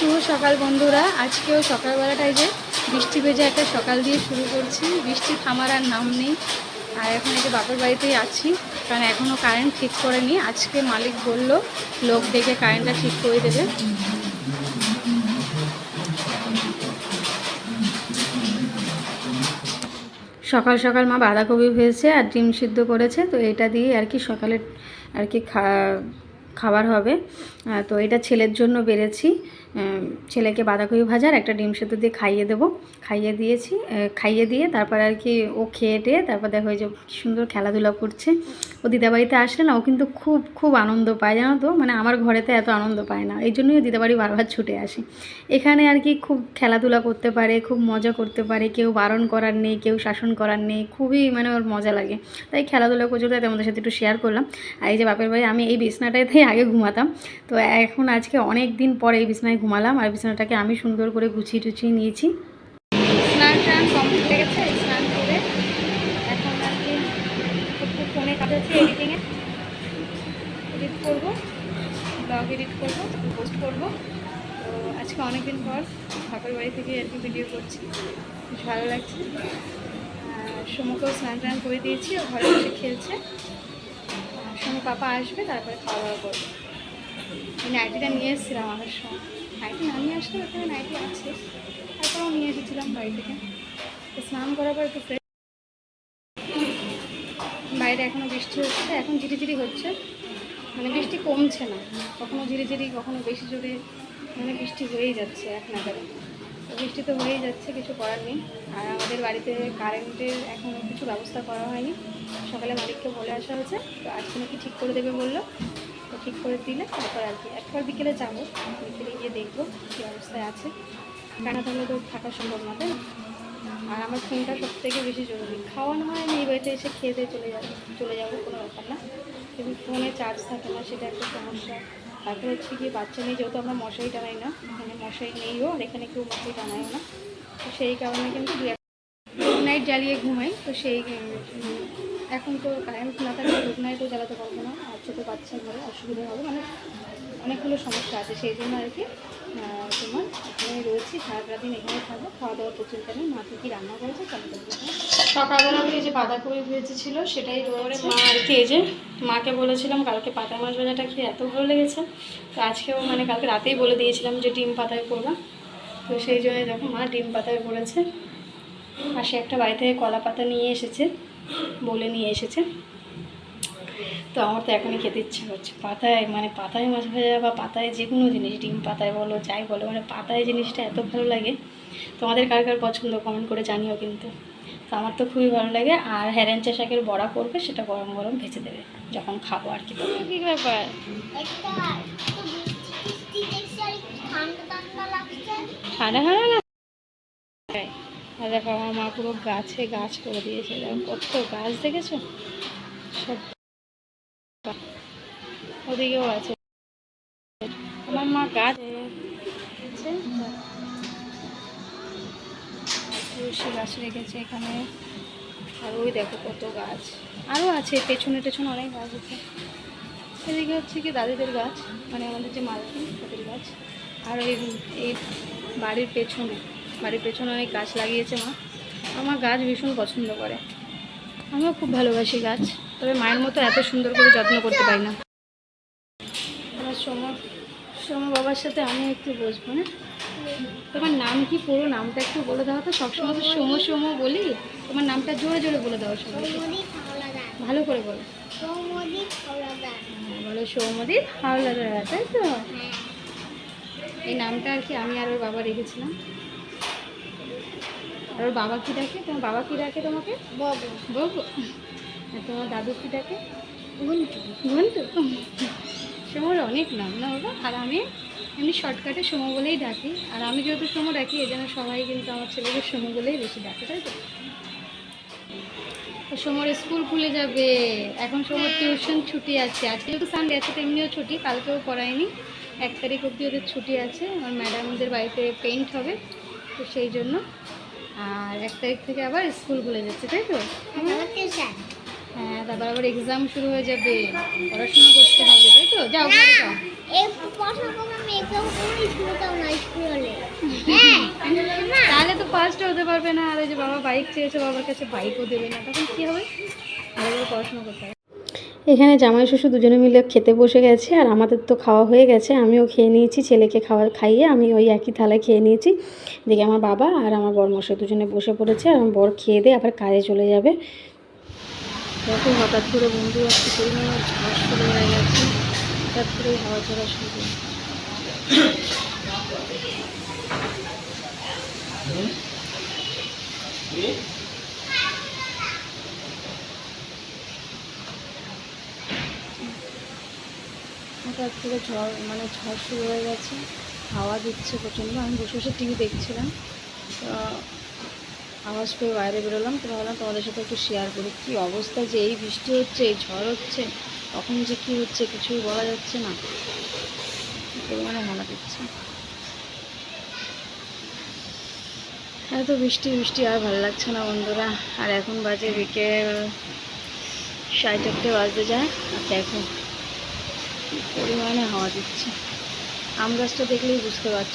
শুভ সকাল বন্ধুরা। আজকেও সকালবেলাটায় যে বৃষ্টি ভেজে একটা সকাল দিয়ে শুরু করছি। বৃষ্টি থামার আর নাম নেই। আর এখন এই যে বাপের বাড়িতেই আছি, কারণ এখনও কারেন্ট ঠিক করেনি। আজকে মালিক বলল, লোক ডেকে কারেন্টটা ঠিক করে দেবে। সকাল সকাল মা বাঁধাকপি ভেজেছে আর ডিম সিদ্ধ করেছে। তো এটা দিয়ে আর কি সকালে আর কি খাবার হবে। তো এটা ছেলের জন্য বেড়েছি। ছেলেকে বাঁধাকপি ভাজার একটা ডিম সেদ্ধ দিয়ে খাইয়ে দেবো। খাইয়ে দিয়েছি খাইয়ে দিয়ে তারপর আর কি ও খেয়ে টেয়ে তারপর দেখো যে সুন্দর খেলাধুলা করছে। ও দিদাবাড়িতে আসলে না, ও কিন্তু খুব খুব আনন্দ পায়, জানো তো? মানে আমার ঘরেতে এত আনন্দ পায় না, এই জন্যই দিদাবাড়ি বারবার ছুটে আসে। এখানে আর কি খুব খেলাধুলা করতে পারে, খুব মজা করতে পারে, কেউ বারণ করার নেই, কেউ শাসন করার নেই, খুবই মানে ওর মজা লাগে। তাই খেলাধুলা করছে তাই তোমাদের সাথে একটু শেয়ার করলাম। আর এই যে বাপের বাড়ি, আমি এই বিছনাটাতেই আগে ঘুমাতাম। তো এখন আজকে অনেক দিন পরে এই বিছনায় ঘুমালাম, আর বিছানাটাকে আমি সুন্দর করে গুছিয়ে টুছিয়ে নিয়েছি। স্নান টান কমপ্লিট হয়ে গেছে? কাজ এডিটিংয়ে এডিট করব ব্লগ এডিট করব পোস্ট করব। তো আজকে অনেক দিন পর বাপের বাড়ি থেকে আর কি ভিডিও করছি, বেশ ভালো লাগছে। সমুকেও স্নান টান করে দিয়েছি, ও ঘরে বসে খেলছে। আর পাপা আসবে, তারপরে খাওয়া দাওয়া করবে নাইটিটা নিয়ে এসেছিলাম আসার সময়। নাইটি না নিয়ে আসলে ওখানে নাইটি আছে। তারপরেও নিয়ে এসেছিলাম বাড়ি থেকে। স্নান করার পর একটু ফ্রেশ বাইরে এখনও বৃষ্টি হচ্ছে, এখন ঝিরিঝিরি হচ্ছে। মানে বৃষ্টি কমছে না। কখনো ঝিরিঝিরি, কখনো বেশি জোরে মানে বৃষ্টি হয়েই যাচ্ছে এক নাগারে তো বৃষ্টি তো হয়েই যাচ্ছে, কিছু করার নেই। আর আমাদের বাড়িতে কারেন্টের এখনও কিছু ব্যবস্থা করা হয়নি। সকালে মালিককে বলে আসা হয়েছে, তো আজকে নাকি ঠিক করে দেবে বলল। তো ঠিক করে দিলে তারপর আর কি। একবার বিকেলে যাব, বিকেলে গিয়ে দেখব কী অবস্থায় আছে। কেন তাহলে তো থাকা সম্ভব না, তাই? আর আমার ফোনটা সব থেকে বেশি জরুরি। খাওয়ানো হয় আমি এই বাড়িতে এসে খেয়ে দিয়ে চলে যাব চলে যাব কোনো ব্যাপার না। কিন্তু ফোনে চার্জ থাকে না, সেটা একটা সমস্যা। তারপর হচ্ছে কি বাচ্চা নেই যেহেতু আমরা মশারি টানাই না এখানে মশারি নেইও, আর এখানে কেউ মশারি টানাইও না। তো সেই কারণে কিন্তু দু নাইট জ্বালিয়ে ঘুমাই, তো সেই এখন তো কারেন্ট না থাকলে গুড নাইটও জ্বালাতে পারব না, আর ছোটো বাচ্চা ঘরে অসুবিধা হবে। মানে অনেকগুলো সমস্যা আছে সেই জন্য আর কি তোমার এখানে রয়েছি সারাটা দিন এখানে থাকব। খাওয়া দাওয়া চিন্তা নেই মা কি রান্না করেছে সকালবেলা আমি যে বাঁধাকপি ভেজেছিল সেটাই রয়েছে মা আর কি এই যে মাকে বলেছিলাম কালকে পাতা মাছ ভাজাটা খেয়ে এত ভালো লেগেছে তো আজকেও মানে কালকে রাতেই বলে দিয়েছিলাম যে ডিম পাতায় করবা। তো সেই জন্য দেখো মা ডিম পাতায় করেছে। পাশে একটা বাড়ি থেকে কলা পাতা নিয়ে এসেছে বলে নিয়ে এসেছে। তো আমার তো এখনই খেতে ইচ্ছে করছে। পাতায় মানে পাতায় মাছ ভাজা বা পাতায় যে কোনো জিনিস ডিম পাতায় বলো যাই বলো মানে পাতায় জিনিসটা এত ভালো লাগে। তোমাদের কার কার পছন্দ কমেন্ট করে জানিও কিন্তু। তো আমার তো খুবই ভালো লাগে। আর হেরেঞ্চা শাকের বড়া করবে সেটা গরম গরম ভেজে দেবে যখন খাব আর কি। ব্যাপার? ঠান্ডা ঠান্ডা লাগছে আর দেখো আমার মা পুরো গাছে গাছ করে দিয়েছে। কত গাছ দেখেছ? সব ওদিকেও আছে। আমার মা গাছ গাছ রেখেছে এখানে। আর ওই দেখো কত গাছ। আরও আছে, পেছনে টেছনে অনেক গাছ আছে। এদিকে হচ্ছে কি দাদিদের গাছ মানে আমাদের যে মালকিন তাদের গাছ। আর এই এই বাড়ির পেছনে বাড়ির পেছনে অনেক গাছ লাগিয়েছে মা। আমার গাছ ভীষণ পছন্দ করে। আমিও খুব ভালোবাসি গাছ। তবে মায়ের মতো এত সুন্দর করে যত্ন করতে পারি না। সোম সোম বাবার সাথে আমি একটু বসবো না? তোমার নাম কি পুরো নামটা একটু বলে দাও তো সবসময় তো সোম সোম বলি তোমার নামটা জোরে জোরে বলে দাও সবাই ভালো করে বলো। হ্যাঁ, বলো সৌমদীপ হাওলাদার তাই তো? এই নামটা আর কি আমি আর ওর বাবা রেখেছিলাম। আর ওর বাবা কি ডাকে? তোমার বাবা কি ডাকে তোমাকে? বলব আর তোমার দাদু কি ডাকে? ঘন্টু? সমর অনেক নাম না বাবা? আর আমি এমনি শর্টকাটে সোম বলেই ডাকি। আর আমি যেহেতু সোম ডাকি, এই জন্য সবাই কিন্তু আমার ছেলেকে সোম বলেই বেশি ডাকে, তাই তো? সোমর স্কুল খুলে যাবে। এখন সোমর টিউশন ছুটি আছে। আজকে যেহেতু সানডে আছে তো এমনিও ছুটি। কালকেও পড়ায়নি। এক তারিখ অবধি ওদের ছুটি আছে। আমার ম্যাডামদের বাড়িতে পেইন্ট হবে, তো সেই জন্য। আর এক তারিখ থেকে আবার স্কুল খুলে যাচ্ছে, তাই তো? হ্যাঁ তারপর আবার এক্সাম শুরু হয়ে যাবে। পড়াশোনা করতে হবে তাই তো? যাও ঘরে হ্যাঁ তাহলে তো ফার্স্ট হতে পারবে না। আর ওই যে বাবা বাইক চেয়েছে বাবার কাছে বাইকও দেবে না। তখন কী হবে? ভালো পড়াশোনা করতে হবে। এখানে জামাই শ্বশুর দুজনে মিলে খেতে বসে গেছে আর আমাদের তো খাওয়া হয়ে গেছে। আমিও খেয়ে নিয়েছি ছেলেকে খাওয়া খাইয়ে আমি ওই একই থালায় খেয়ে নিয়েছি। দেখে আমার বাবা আর আমার বর মশাই দুজনে বসে পড়েছে আর আমার বর খেয়ে দিয়ে আবার কাজে চলে যাবে। দেখো, হঠাৎ করে বন্ধু একটু পরিমাণে ঝড় শুরু হয়ে গেছে। হঠাৎ করে হাওয়া চলা শুরু হঠাৎ করে ঝড় মানে ঝড় শুরু হয়ে গেছে। হাওয়া দিচ্ছে প্রচণ্ড। আমি বসে বসে টিভি দেখছিলাম। আওয়াজ পেয়ে বাইরে বেরোলাম। তো ভাবলাম তোমাদের সাথে একটু শেয়ার করি। কী অবস্থা যে এই বৃষ্টি হচ্ছে, এই ঝড় হচ্ছে, কখন যে কী হচ্ছে কিছুই বলা যাচ্ছে না। পরিমাণে মনে দিচ্ছে এত বৃষ্টি বৃষ্টি আর ভালো লাগছে না বন্ধুরা। আর এখন বাজে বিকেল সাড়ে চারটে বাজতে যায়। আর দেখো পরিমাণে হাওয়া দিচ্ছে। আম গাছটা দেখলেই বুঝতে পারছ।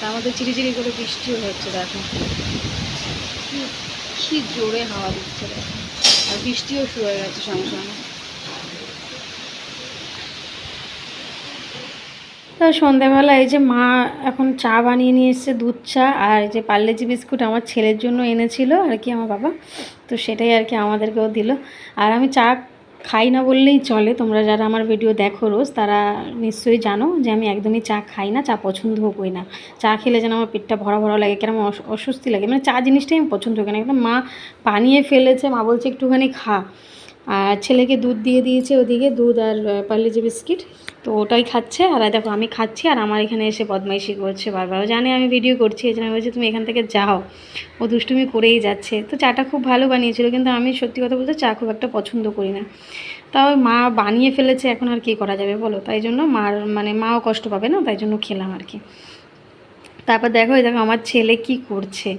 তার মধ্যে চিরিচিরি করে বৃষ্টিও হচ্ছে দেখো। কি- জোরে হাওয়া দিচ্ছে আর বৃষ্টিও শুরু হয়ে গেছে সঙ্গে সঙ্গে। তো সন্ধ্যাবেলা এই যে মা এখন চা বানিয়ে নিয়ে এসছে দুধ চা আর এই যে পার্লেজি বিস্কুট আমার ছেলের জন্য এনেছিল আর কি আমার বাবা। তো সেটাই আর কি আমাদেরকেও দিল। আর আমি চা খাই না বললেই চলে। তোমরা যারা আমার ভিডিও দেখো রোজ, তারা নিশ্চয়ই জানো যে আমি একদমই চা খাই না, চা পছন্দ করি না। চা খেলে যেন আমার পেটটা ভরা ভরা লাগে, কেন আমার অস- অস্বস্তি লাগে। মানে চা জিনিসটাই আমি পছন্দ করি না। একদম মা পানিয়ে ফেলেছে, মা বলছে একটুখানি খা। আর ছেলেকে দুধ দিয়ে দিয়েছে ওদিকে, দুধ আর পার্লেজি বিস্কিট। তো ওটাই খাচ্ছে। আর দেখো আমি খাচ্ছি আর আমার এখানে এসে বদমাইশি করছে বারবার। জানে আমি ভিডিও করছি, এই জন্য বলছি, তুমি এখান থেকে যাও। ও দুষ্টুমি করেই যাচ্ছে। তো চাটা খুব ভালো বানিয়েছিল, কিন্তু আমি সত্যি কথা বলতে চা খুব একটা পছন্দ করি না। তাও মা বানিয়ে ফেলেছে, এখন আর কী করা যাবে বলো? তাই জন্য মার মানে মাও কষ্ট পাবে না? তাই জন্য খেলাম আর কি। তারপর দেখো, এই দেখো আমার ছেলে কি করছে।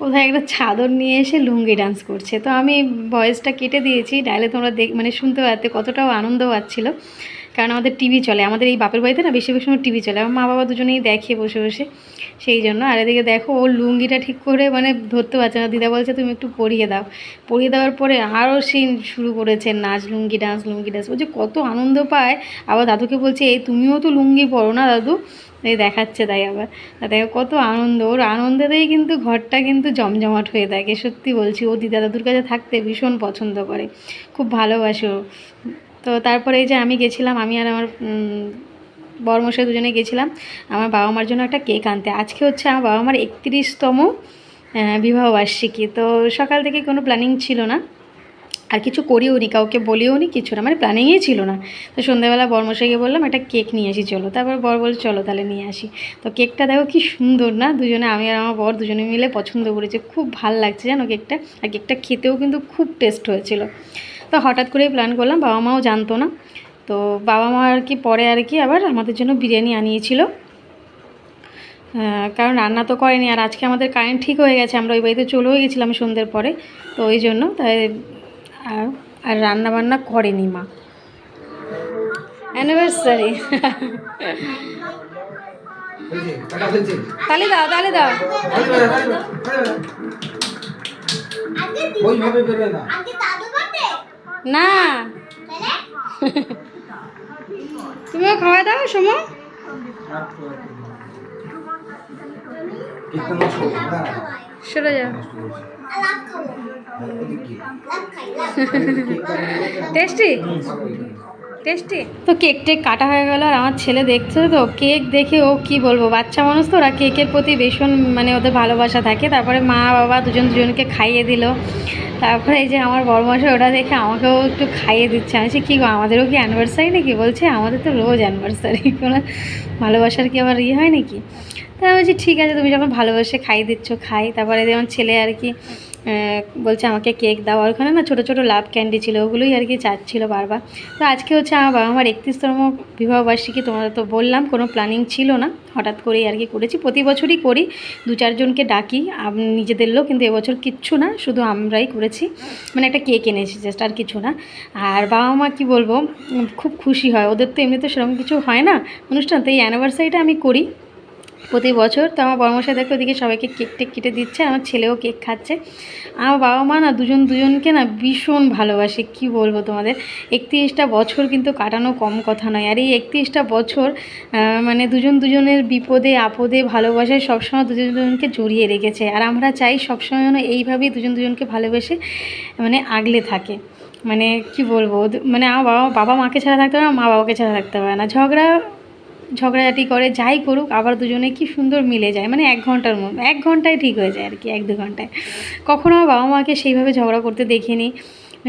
কোথায় একটা চাদর নিয়ে এসে লুঙ্গি ডান্স করছে। তো আমি ভয়েসটা কেটে দিয়েছি ডাইলে তোমরা দেখ মানে শুনতে পারতে কতটাও আনন্দ পাচ্ছিলো। কারণ আমাদের টিভি চলে, আমাদের এই বাপের বাড়িতে না বেশিরভাগ সময় টিভি চলে, আমার মা বাবা দুজনেই দেখে বসে বসে। সেই জন্য। আর এদিকে দেখো ওর লুঙ্গিটা ঠিক করে মানে ধরতে পারছে না। দিদা বলছে, তুমি একটু পরিয়ে দাও। পরিয়ে দেওয়ার পরে আরও সিন শুরু করেছে নাচ, লুঙ্গি ডান্স লুঙ্গি ডান্স। বলছে কত আনন্দ পায়। আবার দাদুকে বলছে, এই তুমিও তো লুঙ্গি পরো না দাদু? এই দেখাচ্ছে তাই আবার। তা দেখো কত আনন্দ। ওর আনন্দেতেই কিন্তু ঘরটা কিন্তু জমজমাট হয়ে থাকে, সত্যি বলছি। ও দিদা দাদুর কাছে থাকতে ভীষণ পছন্দ করে। খুব ভালোবাসে ও। তো তারপরে এই যে আমি গেছিলাম, আমি আর আমার বরমশাই দুজনে গেছিলাম আমার বাবা মার জন্য একটা কেক আনতে। আজকে হচ্ছে আমার বাবা মার একত্রিশতম বিবাহবার্ষিকী তো সকাল থেকে কোনো প্ল্যানিং ছিল না। আর কিছু করিও নি, কাউকে বলিও নি, কিছু না। মানে প্ল্যানিংই ছিল না। তো সন্ধ্যাবেলা বরমশাইকে বললাম, একটা কেক নিয়ে আসি, চলো। তারপর বর বল চলো তাহলে নিয়ে আসি। তো কেকটা দেখো কি সুন্দর না? দুজনে, আমি আর আমার বর দুজনে মিলে পছন্দ করেছি। খুব ভালো লাগছে জানো কেকটা। আর কেকটা খেতেও কিন্তু খুব টেস্ট হয়েছিল। তো হঠাৎ করেই প্ল্যান করলাম বাবা মাও জানতো না। তো বাবা মা আর কি পরে আর কি আবার আমাদের জন্য বিরিয়ানি আনিয়েছিল। কারণ রান্না তো করেনি আর আজকে আমাদের কারেন্ট ঠিক হয়ে গেছে আমরা ওই বাড়িতে চলেও গেছিলাম সন্ধ্যের পরে তো ওই জন্য তাই আর আর রান্না বান্না করেনি মা। অ্যানিভার্সারি তাহলে দাও তাহলে দাও। না আগে দাদু বাটে না তাহলে তুমিও খাওয়া দাও না সরে যাও। টেস্টি টেস্টি তো কেক টেক কাটা হয়ে গেল আর আমার ছেলে দেখছে তো, কেক দেখে ও কি বলব? বাচ্চা মানুষ তো, ওরা কেকের প্রতি ভীষণ মানে ওদের ভালোবাসা থাকে। তারপরে মা, বাবা দুজন দুজনকে খাইয়ে দিল। তারপরে এই যে আমার বড় মশাই ওটা দেখে আমাকেও একটু খাইয়ে দিচ্ছে। আমি কী গো, আমাদেরও কি অ্যানিভার্সারি নাকি? বলছে, আমাদের তো রোজ অ্যানিভার্সারি কোনো ভালোবাসার কি আবার ইয়ে হয় নাকি? তা আমি বলছি, ঠিক আছে, তুমি যখন ভালোবাসে খাইয়ে দিচ্ছ, খাই। তারপরে যেমন ছেলে আর কি বলছে আমাকে কেক দাও। আর ওখানে না ছোটো ছোটো লাভ ক্যান্ডি ছিল, ওগুলোই আর কি চাচ্ছিল বারবার। তো আজকে হচ্ছে আমার বাবা আমার একত্রিশতম বিবাহবার্ষিকী তোমাদের তো বললাম, কোনো প্ল্যানিং ছিল না। হঠাৎ করেই আর কি করেছি। প্রতি বছরই করি, দু চারজনকে ডাকি নিজেদেরও কিন্তু এবছর কিচ্ছু না, শুধু আমরাই করেছি। মানে একটা কেক এনেছি জাস্ট আর কিছু না। আর বাবা মা কী বলব, খুব খুশি হয়। ওদের তো এমনিতে সেরকম কিছু হয় না। অনুষ্ঠান, তো এই অ্যানিভার্সারিটা আমি করি। প্রতি বছর তো আমার বড়মশাই দেখো ওদিকে সবাইকে কেক টেক কেটে দিচ্ছে, আমার ছেলেও কেক খাচ্ছে। আমার বাবা মা না দুজন দুজনকে না ভীষণ ভালোবাসে, কি বলব তোমাদের? একত্রিশটা বছর কিন্তু কাটানো কম কথা নয়। আর এই একত্রিশটা বছর মানে দুজন দুজনের বিপদে, আপদে ভালোবাসায় সবসময় দুজন দুজনকে জড়িয়ে রেখেছে। আর আমরা চাই সবসময় যেন এইভাবেই দুজন দুজনকে ভালোবেসে মানে আগলে থাকে। মানে কি বলব মানে আমার বাবা বাবা মাকে ছাড়া থাকতে পারে না, মা বাবাকে ছাড়া থাকতে পারে না। ঝগড়া ঝগড়াঝাটি করে, যাই করুক, আবার দুজনে কি সুন্দর মিলে যায়। মানে এক ঘণ্টার মধ্যে, এক ঘন্টায় ঠিক হয়ে যায় আর কি, এক দু ঘন্টায়। কখনো আমার বাবা মাকে সেইভাবে ঝগড়া করতে দেখিনি।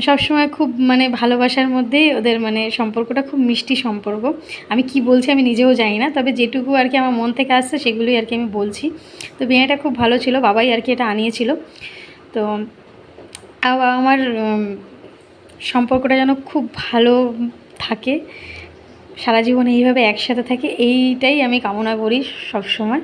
সবসময় খুব মানে ভালোবাসার মধ্যেই ওদের মানে সম্পর্কটা খুব মিষ্টি সম্পর্ক। আমি কি বলছি আমি নিজেও জানি না, তবে যেটুকু আর কি আমার মন থেকে আসছে সেগুলোই আর কি আমি বলছি। তো বিয়েটা খুব ভালো ছিল, বাবাই আর কি এটা আনিয়েছিল। তো আমার সম্পর্কটা যেন খুব ভালো থাকে। সারা জীবন এইভাবে একসাথে থাকে এইটাই আমি কামনা করি সব সময়